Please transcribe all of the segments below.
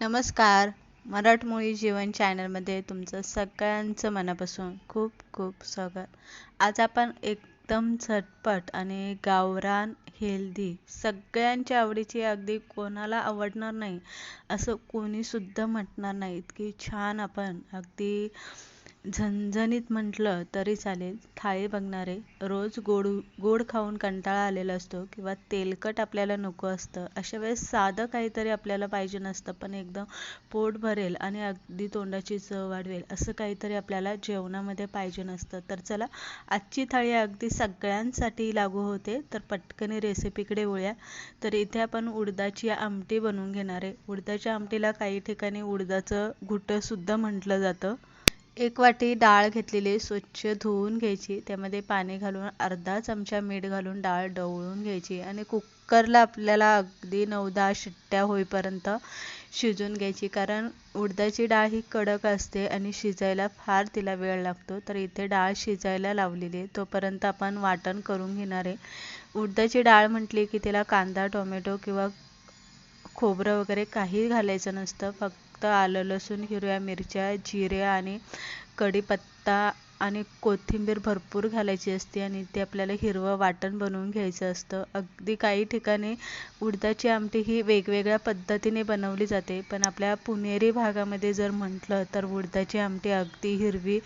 नमस्कार. मराठमोळी जीवन चॅनलमध्ये तुमचं सगळ्यांचं मनापासून खूप खूप स्वागत. आज आपण एकदम झटपट आणि गावरान हेल्दी सगळ्यांच्या आवडीची अगदी कोणाला आवडणार नाही असं कोणीसुद्धा म्हटणार नाही. इतकी छान आपण अगदी झणझणीत म्हटलं तरी चालेल. थाळी बघणारे रोज गोड गोड खाऊन कंटाळा आलेला असतो किंवा तेलकट आपल्याला नको असतं. अशा वेळेस साधं काहीतरी आपल्याला पाहिजे नसतं पण एकदम पोट भरेल आणि अगदी तोंडाची चव वाढवेल असं काहीतरी आपल्याला जेवणामध्ये पाहिजे नसतं. तर चला आजची थाळी अगदी सगळ्यांसाठी लागू होते तर पटकनी रेसिपीकडे वळूया. तर इथे आपण उडदाची आमटी बनवून घेणार आहे. उडदाच्या आमटीला काही ठिकाणी उडदाचं घुटंसुद्धा म्हटलं जातं. एक वाटी डाळ घेतलेली स्वच्छ धुवून घ्यायची. त्यामध्ये पाणी घालून अर्धा चमचा मीठ घालून डाळ डवळून घ्यायची आणि कुकरला आपल्याला अगदी नऊ दहा शिट्ट्या होईपर्यंत शिजून घ्यायची. कारण उडदाची डाळ ही कडक असते आणि शिजायला फार तिला वेळ लागतो. तर इथे डाळ शिजायला लावलेली आहे. तोपर्यंत आपण वाटण करून घेणार आहे. उडदाची डाळ म्हटली की तिला कांदा टोमॅटो किंवा खोबरं वगैरे काही घालायचं नसतं. फक्त आलं लसूण हिरव्या मिरच्या जिरे आणि कढीपत्ता आणि कोथिंबीर भरपूर घालायची असते आणि ते आपल्याला हिरवं वाटण बनवून घ्यायचं असतं. अगदी काही ठिकाणी उडदाची आमटी ही वेगवेगळ्या पद्धतीने बनवली जाते. पण आपल्या पुणेरी भागामध्ये जर म्हटलं तर उडदाची आमटी अगदी हिरवी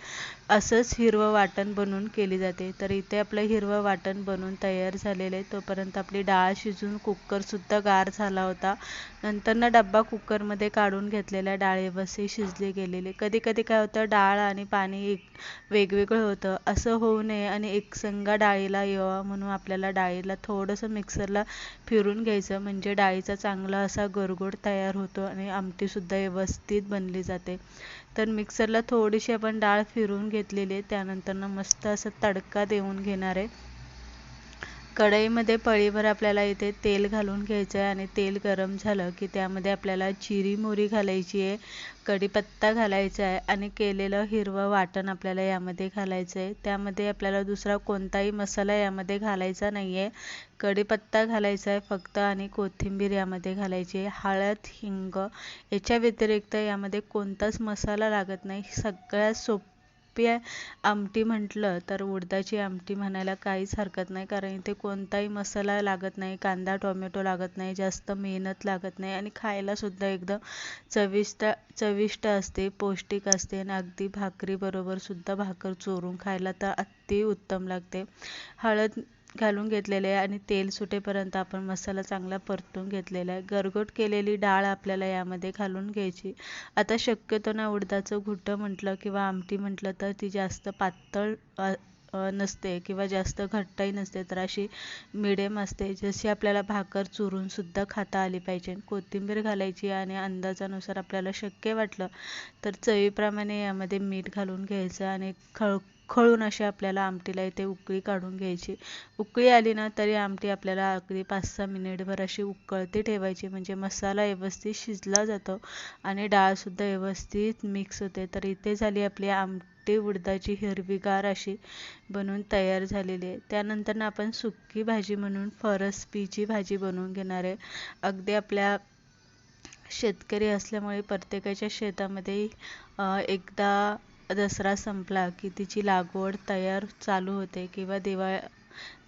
असंच हिरवं वाटण बनवून केली जाते. तर इथे आपलं हिरवं वाटण बनवून तयार झालेलं आहे. तोपर्यंत आपली डाळ शिजून कुकरसुद्धा गार झाला होता. नंतर ना डब्बा कुकरमध्ये काढून घेतलेल्या डाळीबसे शिजले गेलेले. कधी कधी काय होतं डाळ आणि पाणी एक वेग वेगवेगळं होतं. असं होऊ नये आणि एकसंगा डाळीला यावा म्हणून आपल्याला डाळीला थोडंसं मिक्सरला फिरून घ्यायचं. म्हणजे डाळीचा चांगला असा गरगोट तयार होतो आणि आमटीसुद्धा व्यवस्थित बनली जाते. तर मिक्सरला थोडीशी आपण डाळ फिरून घेतलेली आहे. त्यानंतरनं मस्त असं तडका देऊन घेणार आहे. कढईमध्ये पळीभर आपल्याला इथे तेल घालून घ्यायचं आहे आणि तेल गरम झालं की त्यामध्ये आपल्याला जिरी मोहरी घालायची आहे कढीपत्ता घालायचा आहे आणि केलेलं हिरवं वाटण आपल्याला यामध्ये घालायचं आहे त्यामध्ये आपल्याला दुसरा कोणताही मसाला यामध्ये घालायचा नाही आहे कढीपत्ता घालायचा आहे फक्त आणि कोथिंबीर यामध्ये घालायची आहे. हळद हिंग याच्या व्यतिरिक्त यामध्ये कोणताच मसाला लागत नाही. सगळ्यात सोप सोपी आहे. आमटी म्हटलं तर उडदाची आमटी म्हणायला काहीच हरकत नाही कारण इथे कोणताही मसाला लागत नाही कांदा टोमॅटो लागत नाही जास्त मेहनत लागत नाही आणि खायलासुद्धा एकदम चविष्ट चविष्ट असते पौष्टिक असते आणि अगदी भाकरीबरोबरसुद्धा भाकर चोरून खायला तर अति उत्तम लागते. हळद घालून घेतलेले आहे आणि तेल सुटेपर्यंत आपण मसाला चांगला परतून घेतलेला आहे. गरगोट केलेली डाळ आपल्याला यामध्ये घालून घ्यायची. आता शक्यतो ना उडदाचं घुटं म्हटलं किंवा आमटी म्हटलं तर ती जास्त पातळ नसते किंवा जास्त घट्टही नसते तर अशी मिडियम असते जशी आपल्याला भाकर चुरूनसुद्धा खाता आली पाहिजे. कोथिंबीर घालायची आणि अंदाजानुसार आपल्याला शक्य वाटलं तर चवीप्रमाणे यामध्ये मीठ घालून घ्यायचं आणि खळ खळून अशी आपल्याला आमटीला इथे उकळी काढून घ्यायची. उकळी आली ना तरी आमटी आपल्याला अगदी पाच सहा मिनिटभर अशी उकळती ठेवायची. म्हणजे मसाला व्यवस्थित शिजला जातो आणि डाळसुद्धा व्यवस्थित मिक्स होते. तर इथे झाली आपली आम आमटी उडदाची हिरवीगार अशी बनवून तयार झालेली आहे. त्यानंतर आपण सुकी भाजी म्हणून फरसबीची भाजी बनवून घेणार आहे. अगदी आपल्या शेतकरी असल्यामुळे प्रत्येकाच्या शेतामध्ये एकदा दसरा संपला की तिची लागवड तयार चालू होते किंवा दिवाळ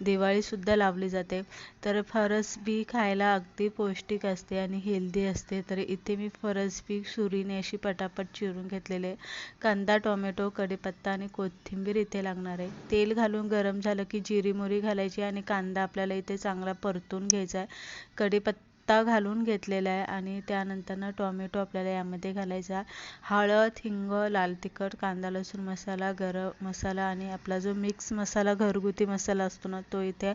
दिवाळीसुद्धा लावली जाते. तर फरसबी खायला अगदी पौष्टिक असते आणि हेल्दी असते. तर इथे मी फरसबी सुरीने अशी पटापट चिरून घेतलेले. कांदा टोमॅटो कढीपत्ता आणि कोथिंबीर इथे लागणार आहे. तेल घालून गरम झालं की जिरी मोहरी घालायची आणि कांदा आपल्याला इथे चांगला परतून घ्यायचा आहे. कढीपत्ता आत्ता घालून घेतलेला आहे आणि त्यानंतरनं टॉमॅटो आपल्याला यामध्ये घालायचा. हळद हिंग लाल तिखट कांदा लसूण मसाला गरम मसाला आणि आपला जो मिक्स मसाला घरगुती मसाला असतो ना तो इथे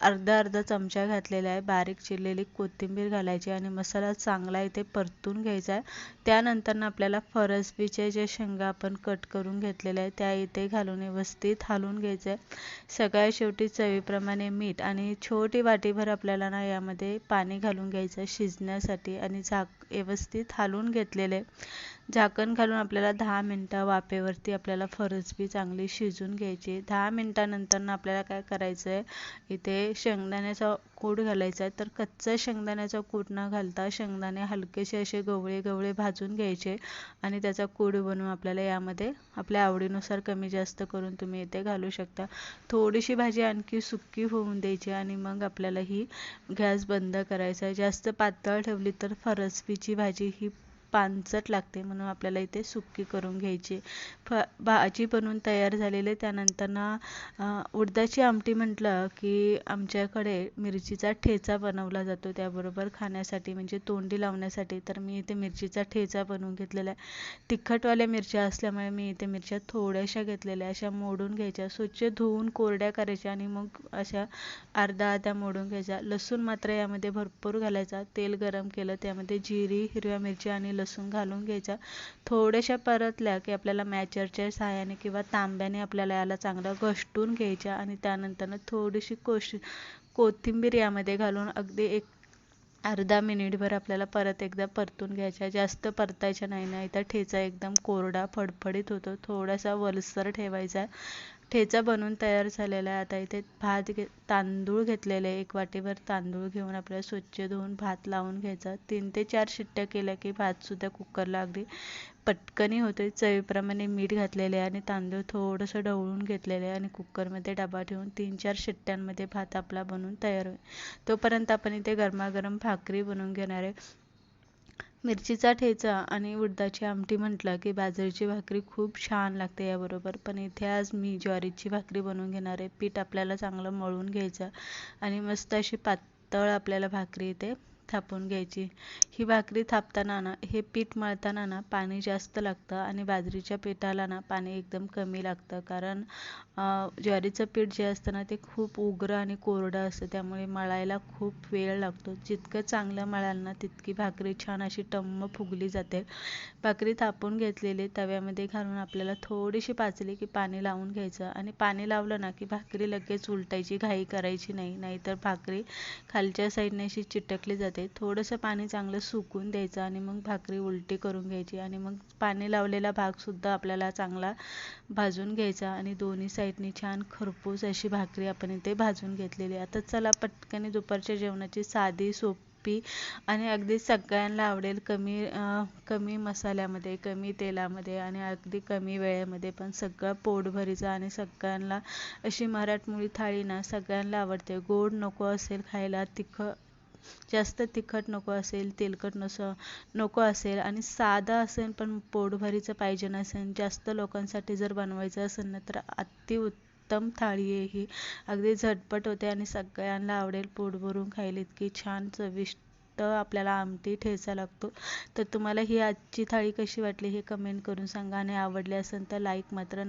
अर्धा अर्धा चमचा घातलेला आहे. बारीक चिरलेली कोथिंबीर घालायची आणि मसाला चांगला इथे परतून घ्यायचा आहे. त्यानंतरनं आपल्याला फरसबीचे जे शेंगा आपण कट करून घेतलेल्या आहे त्या इथे घालून व्यवस्थित हालून घ्यायचं आहे. सगळ्या शेवटी चवीप्रमाणे मीठ आणि छोटी वाटीभर आपल्याला ना यामध्ये पाणी घालून घ्यायचं शिजण्यासाठी आणि झाक व्यवस्थित हालवून घेतलेले. झाकण घालून आपल्याला दहा मिनटं वाफेवरती आपल्याला फरसबी चांगली शिजून घ्यायची. दहा मिनटानंतर आपल्याला काय करायचं आहे इथे शेंगदाण्याचा कूट घालायचा आहे तर कच्चा शेंगदाण्याचा कूट न घालता शेंगदाणे हलकेसे असे गवळे गवळे भाजून घ्यायचे आणि त्याचा कूड बनवून आपल्याला यामध्ये आपल्या आवडीनुसार कमी जास्त करून तुम्ही इथे घालू शकता. थोडीशी भाजी आणखी सुक्की होऊन द्यायची आणि मग आपल्याला ही गॅस बंद करायचा आहे जास्त पातळ ठेवली तर फरसबीची भाजी ही पानचट लागते म्हणून आपल्याला इथे सुक्की करून घ्यायची. फ भाजी बनवून तयार झालेली त्यानंतर ना उडदाची आमटी म्हटलं की आमच्याकडे मिरचीचा ठेचा बनवला जातो. त्याबरोबर खाण्यासाठी म्हणजे तोंडी लावण्यासाठी तर मी इथे मिरचीचा ठेचा बनवून घेतलेला आहे. तिखटवाल्या मिरच्या असल्यामुळे मी इथे मिरच्या थोड्याशा घेतलेल्या अशा मोडून घ्यायच्या. स्वच्छ धुवून कोरड्या करायच्या आणि मग अशा अर्धा अर्धा मोडून घ्यायच्या. लसूण मात्र यामध्ये भरपूर घालायचा. तेल गरम केलं. त्यामध्ये जिरी हिरव्या मिरची आणि लसूण घालून घ्यायचा. थोड्याशा परतल्या की आपल्याला मॅचरच्या सहाय्याने किंवा तांब्याने आपल्याला याला चांगलं घष्टून घ्यायच्या आणि त्यानंतर थोडीशी कोश कोथिंबीर यामध्ये घालून अगदी एक अर्धा मिनिटभर आपल्याला परत एकदा परतून घ्यायच्या. जास्त परतायच्या नाही नाही तर ठेचा एकदम कोरडा फडफडीत होतो. थोडासा वलसर ठेवायचा. ठेचा बनवून तयार झालेला आहे. आता इथे भात घे तांदूळ घेतलेले एक वाटीभर तांदूळ घेऊन आपल्याला स्वच्छ धुवून भात लावून घ्यायचा. तीन ते चार शिट्ट्या केल्या की भातसुद्धा कुकरला अगदी पटकनी होते चवीप्रमाणे मीठ घातलेले आणि तांदूळ थोडंसं ढवळून घेतलेले आणि कुकरमध्ये डबा ठेवून तीन चार शिट्ट्यांमध्ये भात आपला बनवून तयार होईल. तोपर्यंत आपण इथे गरमागरम भाकरी बनवून घेणार आहे. मिरचीचा ठेचा आणि उडदाची आमटी म्हटलं की बाजरीची भाकरी खूप छान लागते याबरोबर. पण इथे आज मी ज्वारीची भाकरी बनवून घेणार आहे. पीठ आपल्याला चांगलं मळून घ्यायचं आणि मस्त अशी पातळ आपल्याला भाकरी इथे थापून घ्यायची. ही भाकरी थापताना ना हे पीठ मळताना ना पाणी जास्त लागतं आणि बाजरीच्या पिठाला ना पाणी एकदम कमी लागतं. कारण ज्वारीचं पीठ जे असतं ना ते खूप उग्र आणि कोरडं असतं. त्यामुळे मळायला खूप वेळ लागतो. जितकं चांगलं मळाल ना तितकी भाकरी छान अशी टम्म फुगली जाते. भाकरी थापून घेतलेली तव्यामध्ये घालून आपल्याला थोडीशी पाचली की पाणी लावून घ्यायचं. आणि पाणी लावलं ना की भाकरी लगेच उलटायची घाई करायची नाही. नाहीतर भाकरी खालच्या साईडने अशी चिटकली जाते. ते थोडंसं पाणी चांगलं सुकून द्यायचं आणि मग भाकरी उलटी करून घ्यायची आणि मग पाणी लावलेला भागसुद्धा आपल्याला चांगला भाजून घ्यायचा आणि दोन्ही साईडनी छान खरपूस अशी भाकरी आपण इथे भाजून घेतलेली आता चला पटकन दुपारच्या जेवणाची साधी सोपी आणि अगदी सगळ्यांना आवडेल कमी कमी मसाल्यामध्ये कमी तेलामध्ये आणि अगदी कमी वेळेमध्ये पण सगळं पोटभरीचं आणि सगळ्यांना अशी मराठमोळी थाळी ना सगळ्यांना आवडते. गोड नको असेल खायला तिखं जास्त तिखट नको असेल तेलकट नसं नको असेल आणि साधं असेल पण पोटभरीचं पाहिजे नसेल जास्त लोकांसाठी जर बनवायचं असेल ना तर अतिउत्तम थाळी आहे ही. अगदी झटपट होते आणि सगळ्यांना आवडेल पोट भरून खायला. इतकी छान चविष्ट आपल्याला आमटी ठेचा लागतो. तर तुम्हाला ही आजची थाळी कशी वाटली हे कमेंट करून सांगा आणि आवडली असेल तर लाईक मात्र